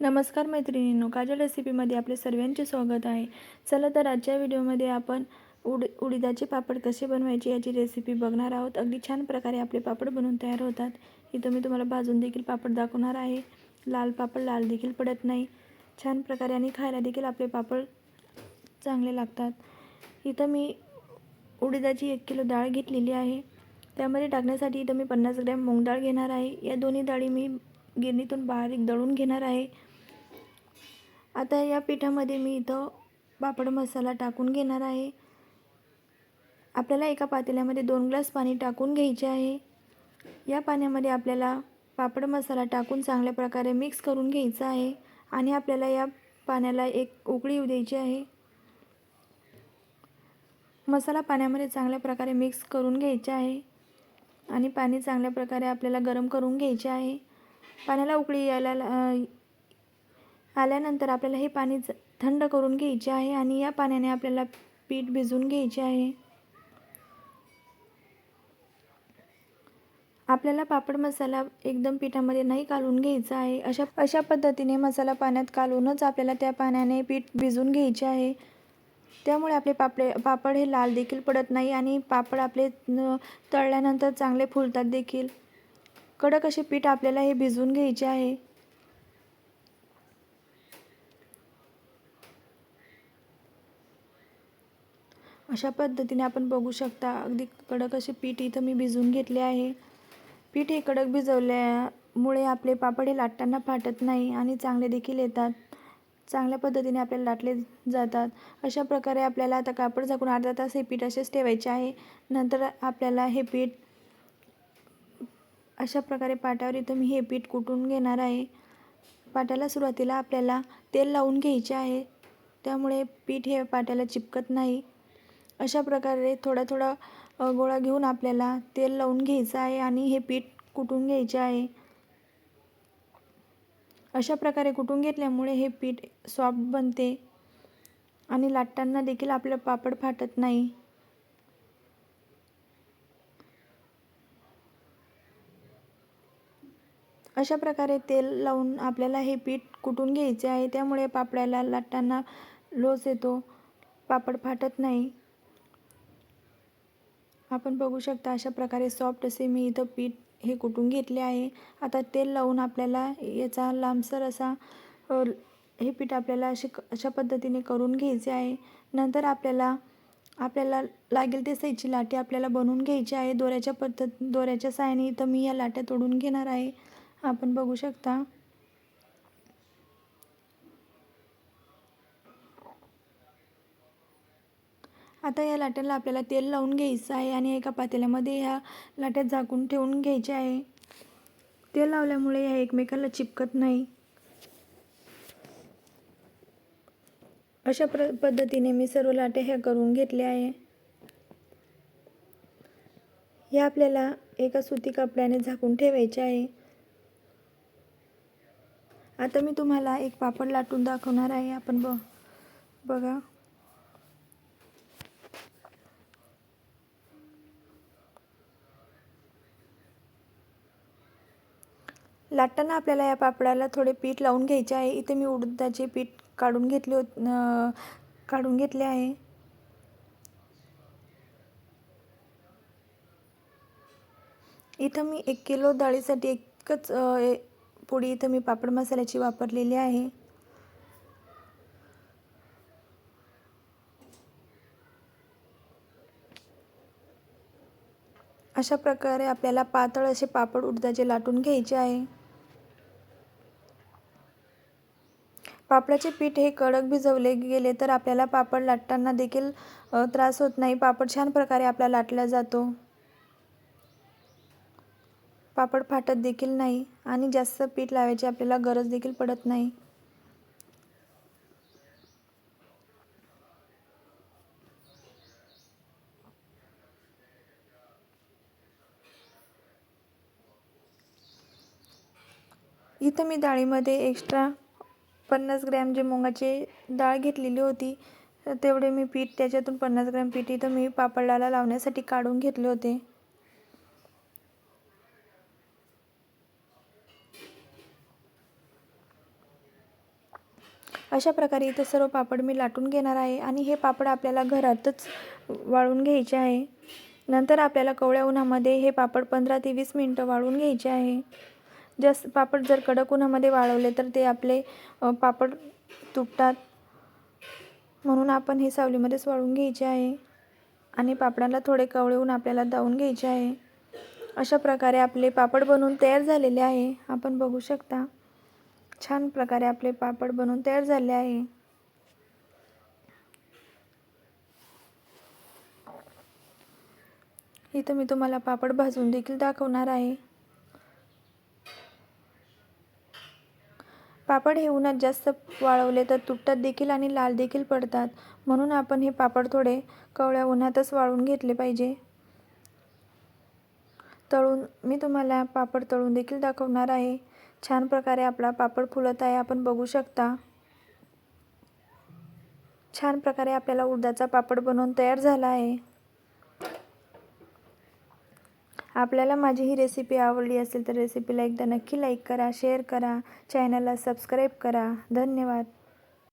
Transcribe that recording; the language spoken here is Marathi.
नमस्कार मैत्रिणींनो काजल रेसिपीमध्ये आपले सर्वांचे स्वागत आहे. चला तर आजच्या व्हिडिओमध्ये आपण उड उडीदाचे पापड कसे बनवायचे याची रेसिपी बघणार आहोत. अगदी छान प्रकारे आपले पापड बनवून तयार होतात. इथं मी तुम्हाला भाजून देखील पापड दाखवणार आहे. लाल पापड लाल देखील पडत नाही. छान प्रकारे आणि खायला देखील आपले पापड चांगले लागतात. इथं मी उडीदाची एक किलो डाळ घेतलेली आहे. त्यामध्ये टाकण्यासाठी इथं मी पन्नास ग्रॅम मूग डाळ घेणार आहे. या दोन्ही डाळी मी गिरणीतून बारीक दळून घेणार आहे. आता या पिठामध्ये मी इथं पापड मसाला टाकून घेणार आहे. आपल्याला एका पातेल्यामध्ये दोन ग्लास पाणी टाकून घ्यायचे आहे. या पाण्यामध्ये आपल्याला पापड मसाला टाकून चांगल्या प्रकारे मिक्स करून घ्यायचा आहे आणि आपल्याला या पाण्याला एक उकळी येऊ द्यायची आहे. मसाला पाण्यामध्ये चांगल्या प्रकारे मिक्स करून घ्यायचे आहे आणि पाणी चांगल्या प्रकारे आपल्याला गरम करून घ्यायचे आहे. पाण्याला उकळी यायला आल्यानंतर आपल्याला हे पाणी थंड करून घ्यायचे आहे आणि या पाण्याने आपल्याला पीठ भिजवून घ्यायचे आहे. आपल्याला पापड मसाला एकदम पिठामध्ये नाही कालून घ्यायचा आहे. अशा अशा पद्धतीने मसाला पाण्यात कालूनच आपल्याला त्या पाण्याने पीठ भिजवून घ्यायचे आहे. त्यामुळे आपले पापडे पापड हे लाल देखील पडत नाही आणि पापड आपले तळल्यानंतर चांगले फुलतात देखील. कडक असे पीठ आपल्याला हे भिजवून घ्यायचे आहे. अशा पद्धतीने आपण बघू शकता अगदी कडक असे पीठ इथं मी भिजवून घेतले आहे. पीठ हे कडक भिजवल्यामुळे आपले पापड हे लाटताना फाटत नाही आणि चांगले देखील येतात. चांगल्या पद्धतीने आपल्याला लाटले जातात. अशा प्रकारे आपल्याला आता कापड झाकून अर्धा तास हे पीठ असेच ठेवायचे आहे. नंतर आपल्याला हे पीठ अशा प्रकारे पाट्यावर इथं मी हे पीठ कुटून घेणार आहे. पाट्याला सुरुवातीला आपल्याला तेल लावून घ्यायचे आहे. त्यामुळे पीठ हे पाट्याला चिपकत नाही. अशा प्रकारे थोडा थोडा गोळा घेऊन आपल्याला तेल लावून घ्यायचं आहे आणि हे पीठ कुटून घ्यायचे आहे. अशा प्रकारे कुटून घेतल्यामुळे हे पीठ सॉफ्ट बनते आणि लाटताना देखील आपलं पापड फाटत नाही. अशा प्रकारे तेल लावून आपल्याला हे पीठ कुटून घ्यायचे आहे. त्यामुळे पापड्याला लाटताना लोच येतो. पापड फाटत नाही. आपण बघू शकता अशा प्रकारे सॉफ्ट असे मी इथं पीठ हे कुटून घेतले आहे. आता तेल लावून आपल्याला याचा लांबसर असा हे पीठ आपल्याला असे अशा पद्धतीने करून घ्यायचे आहे. नंतर आपल्याला आपल्याला लागेल ते साईजची लाटी आपल्याला बनवून घ्यायची आहे. दोऱ्याच्या पद्धत दोऱ्याच्या साहाय्याने इथं मी या लाट्या तोडून घेणार आहे. आपण बघू शकता. आता या लाट्याला आपल्याला तेल लावून घ्यायचं आहे आणि एका पातेल्यामध्ये ह्या लाट्यात झाकून ठेवून घ्यायचे आहे. तेल लावल्यामुळे ह्या एकमेकाला चिपकत नाही. अशा प्र पद्धतीने मी सर्व लाटे ह्या करून घेतल्या आहे. ह्या आपल्याला एका सुती कपड्याने झाकून ठेवायचे आहे. आता मी तुम्हाला एक पापड लाटून दाखवणार आहे. आपण ब बघा. लाटताना आपल्याला या पापडाला थोडे पीठ लावून घ्यायचे आहे. इथे मी उडदाचे पीठ काढून घेतले होत काढून घेतले आहे. इथं मी एक किलो डाळीसाठी एकच पोळी इथं मी पापड मसाल्याची वापरलेली आहे. अशा प्रकारे आपल्याला पातळ असे पापड उडदाचे लाटून घ्यायचे आहे. पापडाचे पीठ हे कडक भिजवले गेले तर आपल्याला पापड लाटताना देखील त्रास होत नाही. पापड छान प्रकारे आपला लाटला जातो. पापड फाटत देखील नाही आणि जास्त पीठ लावायची आपल्याला गरज देखील पडत नाही. इथं मी डाळीमध्ये एक्स्ट्रा पन्नास ग्रॅम जे मुगाचे डाळ घेतलेली होती तेवढे मी पीठ त्याच्यातून पन्नास ग्रॅम पीठ इथं मी पापडाला लावण्यासाठी काढून घेतले होते. अशा प्रकारे इथं सर्व पापड मी लाटून घेणार आहे आणि हे पापड आपल्याला घरातच वाळून घ्यायचे आहे. नंतर आपल्याला कवळ्या उन्हामध्ये हे पापड पंधरा ते वीस मिनटं वाळून घ्यायचे आहे. जास्त पापड जर कडक उन्हामध्ये वाळवले तर ते आपले पापड तुटतात. म्हणून आपण हे सावलीमध्येच वाळून घ्यायचे आहे. आणि पापडाला थोडे कवळे ऊन आपल्याला दावून घ्यायचे आहे. अशा प्रकारे आपले पापड बनवून तयार झालेले आहे. आपण बघू शकता. छान प्रकारे आपले पापड बनवून तयार झाले आहे. इथं मी तुम्हाला पापड भाजून देखील दाखवणार आहे. पापड हे उन्हात जास्त वाळवले तर तुटतात देखील आणि लाल देखील पडतात. म्हणून आपण हे पापड थोडे कवळ्या उन्हातच वाळून घेतले पाहिजे. तळून मी तुम्हाला पापड तळून देखील दाखवणार आहे. छान प्रकारे आपला पापड फुलत आहे. आपण बघू शकता. छान प्रकारे आपल्याला उडदाचा पापड बनवून तयार झाला आहे. आपल्याला माझी ही रेसिपी आवडली असेल तर रेसिपीला एकदा नक्की लाईक करा शेअर करा चॅनलला सबस्क्राईब करा. धन्यवाद.